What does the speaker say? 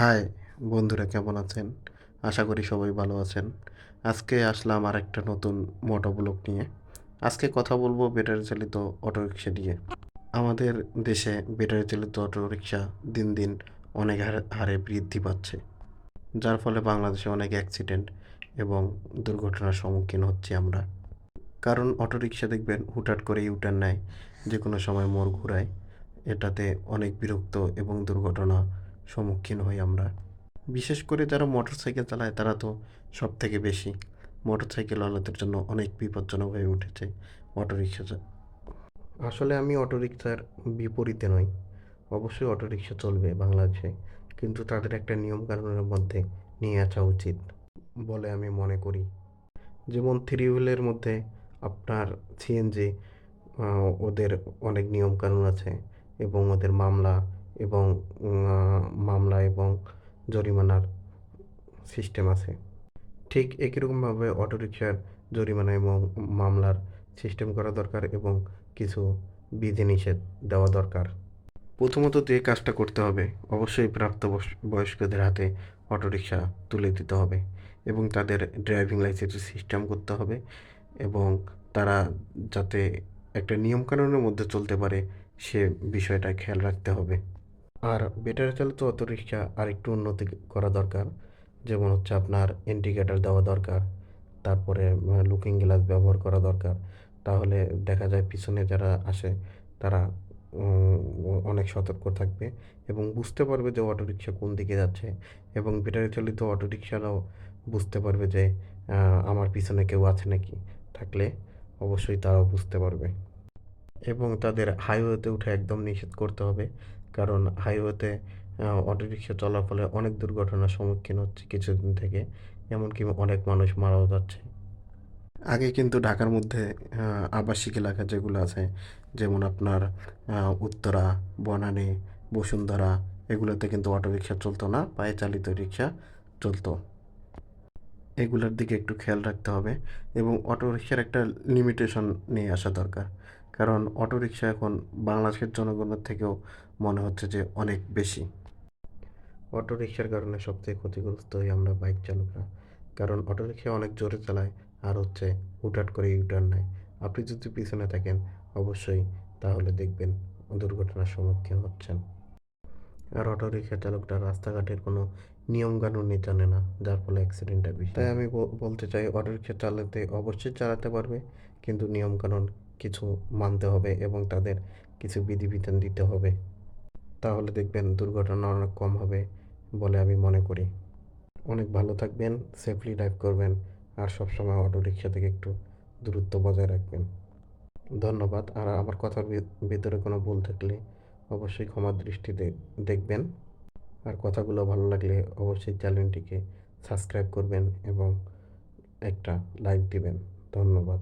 High, বন্ধুরা কেমন আছেন? আশা করি সবাই ভালো আছেন। আজকে আসলাম আর একটা নতুন মোটো ব্লগ নিয়ে। আজকে কথা বলব ব্যাটারি চালিত অটোরিকশা নিয়ে। আমাদের দেশে ব্যাটারি চালিত অটোরিকশা দিন দিন অনেক হারে বৃদ্ধি পাচ্ছে। যার ফলে বাংলাদেশে অনেক অ্যাক্সিডেন্ট এবং দুর্ঘটনার সম্মুখীন হচ্ছি আমরা। কারণ অটোরিকশা দেখবেন হুটহাট করে ইউটার্ন নেয় যে কোনো সময় মোড় ঘুরায়। এটাতে অনেক বিরক্ত এবং দুর্ঘটনা সম্মুখীন হই আমরা। বিশেষ করে যারা মোটর সাইকেল চালায়, তারা তো সব থেকে বেশি মোটর সাইকেল সাইকেলওয়ালাদের জন্য অনেক বিপজ্জনক হয়ে উঠেছে অটোরিকশা চা- আসলে আমি অটোরিকশার বিপরীতে নই। অবশ্যই অটোরিকশা চলবে বাংলাদেশে, কিন্তু তাদের একটা নিয়ম কানুনের মধ্যে নিয়ে আসা উচিত বলে আমি মনে করি। যেমন থ্রি হুইলের মধ্যে আপনার সিএনজি ওদের অনেক নিয়ম কানুন আছে এবং ওদের মামলা এবং মামলা এবং জরিমানার সিস্টেম আছে। ঠিক একই রকমভাবে অটোরিকশার জরিমানা এবং মামলার সিস্টেম করা দরকার এবং কিছু বিধিনিষেধ দেওয়া দরকার। প্রথমত যে কাজটা করতে হবে, অবশ্যই প্রাপ্ত বয়স- বয়স্কদের হাতে অটোরিকশা তুলে দিতে হবে এবং তাদের ড্রাইভিং লাইসেন্সের সিস্টেম করতে হবে এবং তারা যাতে একটা নিয়মকানুনের মধ্যে চলতে পারে সে বিষয়টা খেয়াল রাখতে হবে। আর ব্যাটারি চালিত অটোরিকশা আরেকটু উন্নতি করা দরকার। যেমন হচ্ছে আপনার ইন্ডিকেটার দেওয়া দরকার, তারপরে লুকিং গ্লাস ব্যবহার করা দরকার। তাহলে দেখা যায় পিছনে যারা আসে, তারা অনেক সতর্ক থাকবে এবং বুঝতে পারবে যে অটোরিকশা কোন দিকে যাচ্ছে এবং ব্যাটারি চালিত অটোরিকশারাও বুঝতে পারবে যে আমার পিছনে কেউ আছে নাকি? থাকলে অবশ্যই তারাও বুঝতে পারবে। এবং তাদের হাইওয়েতে উঠে একদম নিষেধ করতে হবে। কারণ হাইওয়েতে অটোরিকশা চলার ফলে অনেক দুর্ঘটনার সম্মুখীন হচ্ছে কিছুদিন থেকে, এমনকি অনেক মানুষ মারাও যাচ্ছে। আগে কিন্তু ঢাকার মধ্যে আবাসিক এলাকা যেগুলো আছে, যেমন আপনার উত্তরা, বনানী, বসুন্ধরা, এগুলোতে কিন্তু অটোরিকশা চলতো না, পায়ে চালিত রিক্সা চলতো। এগুলোর দিকে একটু খেয়াল রাখতে হবে এবং অটোরিকশার একটা লিমিটেশন নিয়ে আসা দরকার। কারণ অটোরিকশা এখন বাংলাদেশের জনগণের থেকেও মনে হচ্ছে যে অনেক বেশি। অটোরিকশার কারণে সবথেকে ক্ষতিগ্রস্ত হই আমরা বাইক চালকরা। কারণ অটোরিকশা অনেক জোরে চালায় আর হচ্ছে হুটহাট করে ইউটার্ন নেয়। আপনি যদি পিছনে থাকেন, অবশ্যই তাহলে দেখবেন দুর্ঘটনার সম্মুখীন হচ্ছেন। আর অটোরিকশা চালকরা রাস্তাঘাটের কোনো নিয়ম কানুনই জানে না, যার ফলে অ্যাক্সিডেন্টটা বেশি। তাই আমি বল- বলতে চাই অটোরিকশা চালাতে অবশ্যই চালাতে পারবে, কিন্তু নিয়ম কানুন কিছু মানতে হবে এবং তাদের কিছু বিধিবিধান দিতে হবে। তাহলে দেখবেন দুর্ঘটনা অনেক কম হবে বলে আমি মনে করি। অনেক ভালো থাকবেন সেফলি ড্রাইভ করবেন, আর সবসময় অটোরিকশা থেকে একটু দূরত্ব বজায় রাখবেন। ধন্যবাদ, আর আমার কথার ভিতরে কোনো ভুল থাকলে অবশ্যই ক্ষমার দৃষ্টিতে দেখবেন। আর কথাগুলো ভালো লাগলে অবশ্যই চ্যানেলটিকে সাবস্ক্রাইব করবেন এবং একটা লাইক দিবেন। ধন্যবাদ।